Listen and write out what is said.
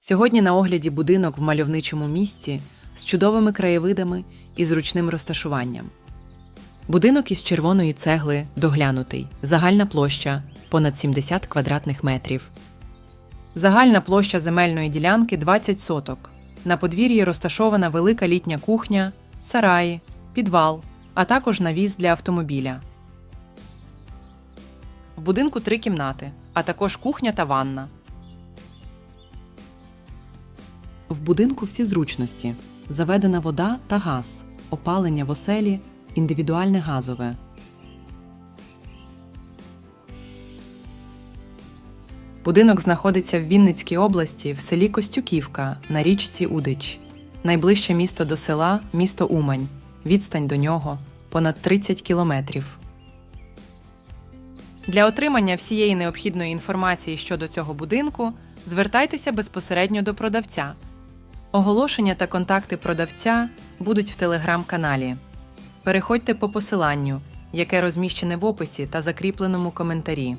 Сьогодні на огляді будинок в мальовничому місті з чудовими краєвидами і зручним розташуванням. Будинок із червоної цегли доглянутий, загальна площа понад 70 квадратних метрів. Загальна площа земельної ділянки 20 соток. На подвір'ї розташована велика літня кухня, сараї, підвал, а також навіс для автомобіля. В будинку три кімнати, а також кухня та ванна. В будинку всі зручності: заведена вода та газ, опалення в оселі, індивідуальне газове. Будинок знаходиться в Вінницькій області в селі Костюківка на річці Удич. Найближче місто до села місто Умань. Відстань до нього понад 30 кілометрів. Для отримання всієї необхідної інформації щодо цього будинку звертайтеся безпосередньо до продавця. Оголошення та контакти продавця будуть в телеграм-каналі. Переходьте по посиланню, яке розміщене в описі та закріпленому коментарі.